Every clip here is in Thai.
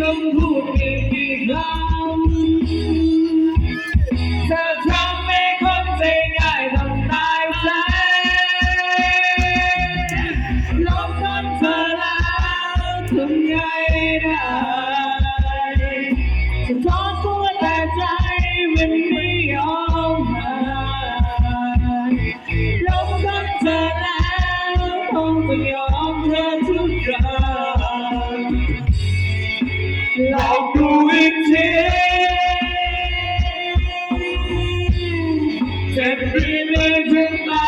คำพูดกี่กี่คำเธอทำให้คนใจง่ายต้องตายใจลบกันเธอแล้วทำไงได้จะทอดตัวแต่ใจมันไ Every legend I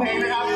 เพลงนะครับ